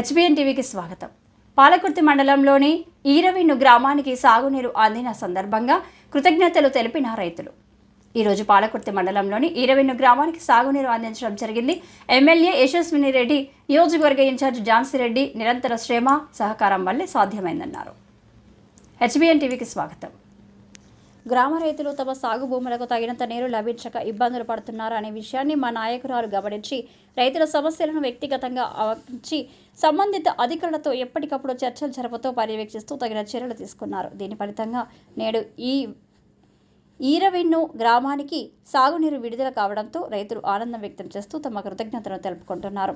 HBN టీవీకి స్వాగతం. పాలకుర్తి మండలంలోని ఈరవిన్ను గ్రామానికి సాగునీరు అందిన సందర్భంగా కృతజ్ఞతలు తెలిపిన రైతులు. ఈరోజు పాలకుర్తి మండలంలోని ఈరవిన్ను గ్రామానికి సాగునీరు అందించడం జరిగింది. ఎమ్మెల్యే యశస్విని రెడ్డి నియోజకవర్గ ఇన్ఛార్జ్ ఝాన్సీ రెడ్డి నిరంతర శ్రమ సహకారం వల్లే సాధ్యమైందన్నారు. హెచ్బిఎన్ టీవీకి స్వాగతం. గ్రామ రైతులు తమ సాగు భూములకు తగినంత నీరు లభించక ఇబ్బందులు పడుతున్నారు అనే విషయాన్ని మా నాయకురాలు గమనించి రైతుల సమస్యలను వ్యక్తిగతంగా ఆలోచించి సంబంధిత అధికారులతో ఎప్పటికప్పుడు చర్చలు జరపతో పర్యవేక్షిస్తూ తగిన చర్యలు తీసుకున్నారు. దీని ఫలితంగా నేడు ఈ ఈరవెన్ను గ్రామానికి సాగునీరు విడుదల కావడంతో రైతులు ఆనందం వ్యక్తం చేస్తూ తమ కృతజ్ఞతను తెలుపుకుంటున్నారు.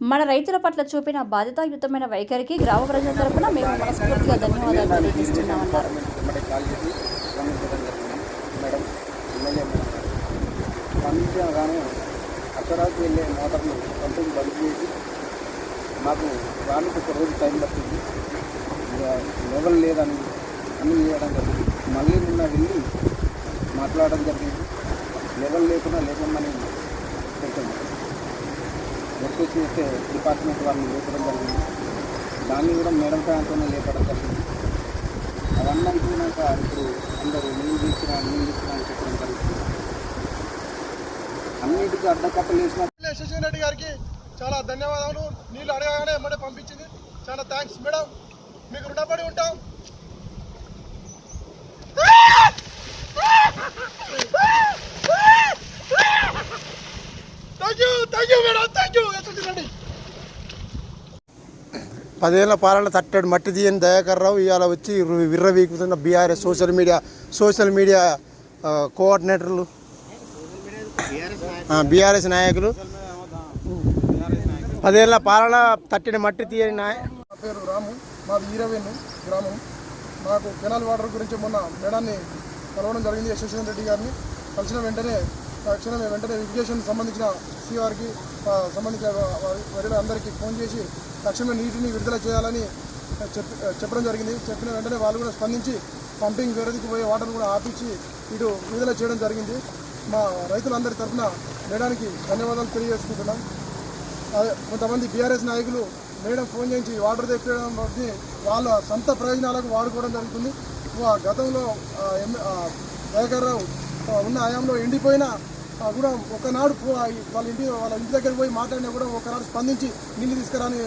మన రైతుల పట్ల చూపిన బాధ్యతాయుతమైన వైఖరికి గ్రామ ప్రజల తరఫున మేము మనస్ఫూర్తిగా ధన్యవాదాలు తెలియజేస్తున్నామన్నారు. స్పందించడం జరిగింది మేడం ఎమ్మెల్యే మేడం గారు స్పందించగానే వెళ్ళే మోటార్లు కొంచెం బంద్ చేసి మాకు రానికి ఒక రోజు టైం పట్టింది ఇక లెవెల్ లేదని అన్నీ చేయడం జరిగింది మళ్ళీ నిన్న వెళ్ళి మాట్లాడడం జరిగింది లెవెల్ లేకుండా లేకుండా కొంచెం వర్క్ చేస్తే డిపార్ట్మెంట్ వాళ్ళని లేపడం జరిగింది దాన్ని కూడా మేడం సాయంతోనే లేపడం జరిగింది అవన్నీ అయిపోయినాక ఇప్పుడు అందరూ నీళ్ళు తీసిన నీళ్ళు తీసిన అని చెప్పడం జరుగుతుంది. అన్నిటికీ అడ్డకట్టలు వేసిన ఎమ్మెల్యే రెడ్డి గారికి చాలా ధన్యవాదాలు. నీళ్ళు అడగగానే ఎమ్మడే పంపించింది. చాలా థ్యాంక్స్ మేడం మీకు రుణపడి ఉంటాం. Thank you thank you madam thank you Shashidhar Reddy పదేళ్ళ పాలన తట్టడు మట్టి తీయని దయాకర్రావు ఇవాళ వచ్చి విర్రవీకుతున్న BRS social media social media కోఆర్డినేటర్లు BRS నాయకులు. పదేళ్ళ పాలన తట్టిన మట్టి తీయని నాయ నా పేరు రాము. మాది ఈరవేణి గ్రామం. మాకు కెనాల్ వాటర్ గురించి మొన్న మేడాన్ని కలవడం జరిగింది యశ్వంత్ రెడ్డి గారిని. కలిసిన వెంటనే తక్షణమే వెంటనే ఇరిగేషన్ సంబంధించిన సీఆర్కి సంబంధించిన వరిలో అందరికీ ఫోన్ చేసి తక్షణమే నీటిని విడుదల చేయాలని చెప్పడం జరిగింది. చెప్పిన వెంటనే వాళ్ళు కూడా స్పందించి పంపింగ్ వేరేదికి పోయే వాటర్ కూడా ఆపించి ఇటు విడుదల చేయడం జరిగింది. మా రైతులందరి తరఫున మేడానికి ధన్యవాదాలు తెలియజేసుకుంటున్నాం. కొంతమంది బీఆర్ఎస్ నాయకులు మేడం ఫోన్ చేయించి వాటర్ తెప్పడం బట్టి వాళ్ళ సొంత ప్రయోజనాలకు వాడుకోవడం జరుగుతుంది. వా- గతంలో ఆ, ఉన్న హయాంలో ఎండిపోయిన కూడా ఒకనాడు వాళ్ళ ఇంటి వాళ్ళ ఇంటి దగ్గర పోయి మాట్లాడినా కూడా ఒకనాడు స్పందించి నీళ్ళు తీసుకురాని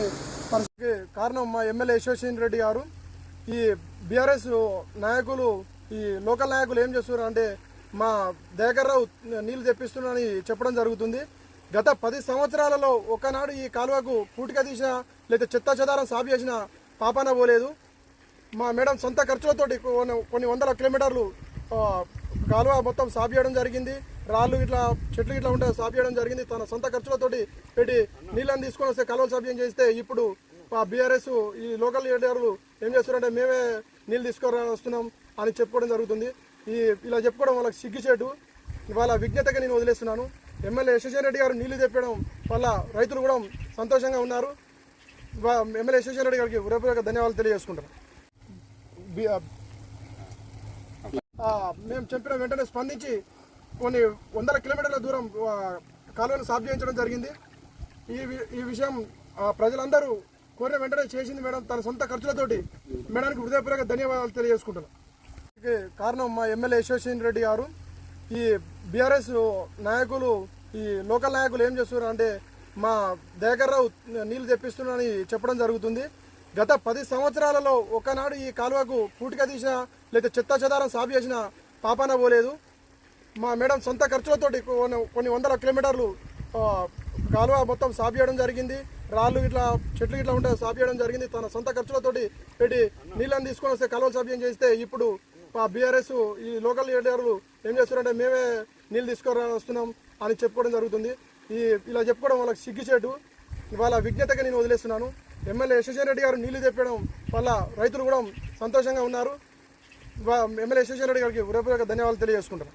పరిస్థితికి కారణం మా ఎమ్మెల్యే యశ్వశ్వన్ రెడ్డి గారు. ఈ బీఆర్ఎస్ నాయకులు ఈ లోకల్ నాయకులు ఏం చేస్తున్నారు అంటే మా దయాకర్ రావు నీళ్ళు తెప్పిస్తున్నారని చెప్పడం జరుగుతుంది. గత పది సంవత్సరాలలో ఒకనాడు ఈ కాలువకు పూటిక తీసిన లేదా చెత్త చెదారం సాగు చేసిన పాపాన పోలేదు. మా మేడం సొంత ఖర్చులతోటి కొన్ని కొన్ని వందల కిలోమీటర్లు కాలువ మొత్తం సాఫ్ చేయడం జరిగింది. రాళ్ళు ఇట్లా చెట్లు ఇట్లా ఉంటే సాఫ్ చేయడం జరిగింది. తన సొంత ఖర్చులతోటి పెట్టి నీళ్ళని తీసుకొని వస్తే కాలువ సాగు చేస్తే ఇప్పుడు మా బీఆర్ఎస్ ఈ లోకల్ లీడర్లు ఏం చేస్తున్నారంటే మేమే నీళ్ళు తీసుకొని వస్తున్నాం అని చెప్పుకోవడం జరుగుతుంది. ఈ ఇలా చెప్పుకోవడం వాళ్ళకి సిగ్గుచేటు. ఇవాళ విజ్ఞతగా నేను వదిలేస్తున్నాను. ఎమ్మెల్యే యశస్వన్ రెడ్డి గారు నీళ్ళు తెప్పడం వల్ల రైతులు కూడా సంతోషంగా ఉన్నారు. ఎమ్మెల్యే యశస్వన్ రెడ్డి గారికి హృదయపూర్వక ధన్యవాదాలు తెలియజేసుకుంటాను మేము చెప్పిన వెంటనే స్పందించి కొన్ని వందల కిలోమీటర్ల దూరం కాలువను సాఫ్ చేయించడం జరిగింది. ఈ వి- ఈ విషయం ప్రజలందరూ కోరిన వెంటనే చేసింది మేడం. తన సొంత ఖర్చులతోటి మేడానికి హృదయపూర్వక ధన్యవాదాలు తెలియజేసుకుంటున్నాను కారణం మా ఎమ్మెల్యే యశ్వశ్వన్ రెడ్డి గారు. ఈ బీఆర్ఎస్ నాయకులు ఈ లోకల్ నాయకులు ఏం చేస్తున్నారు అంటే మా దయాకర్ రావు నీళ్ళు తెప్పిస్తున్నారని చెప్పడం జరుగుతుంది. గత పది సంవత్సరాలలో ఒకనాడు ఈ కాలువకు పూటిక తీసిన లేదా చెత్త చెదారం సాగు చేసిన పాపాన పోలేదు. మా మేడం సొంత ఖర్చులతోటి కొన్ని కొన్ని వందల కిలోమీటర్లు కాలువ మొత్తం సాగు చేయడం జరిగింది. రాళ్ళు ఇట్లా చెట్లు ఇట్లా ఉంటే సాగు చేయడం జరిగింది. తన సొంత ఖర్చులతోటి పెట్టి నీళ్ళని తీసుకొని వస్తే కాలువలు సాగు చేస్తే ఇప్పుడు మా బీఆర్ఎస్ ఈ లోకల్ లీడర్లు ఏం చేస్తున్నారంటే మేమే నీళ్ళు తీసుకొని వస్తున్నాం అని చెప్పుకోవడం జరుగుతుంది. ఈ ఇలా చెప్పుకోవడం వాళ్ళకి సిగ్గుచేటు. ఇవాళ విజ్ఞతగా నేను వదిలేస్తున్నాను. ఎమ్మెల్యే యశస్వన్ రెడ్డి గారు నీళ్ళు తెప్పడం వల్ల రైతులు కూడా సంతోషంగా ఉన్నారు. ఎమ్మెల్యే శేషారెడ్డి గారికి హృదయపూర్వక ధన్యవాదాలు తెలియజేసుకుంటాను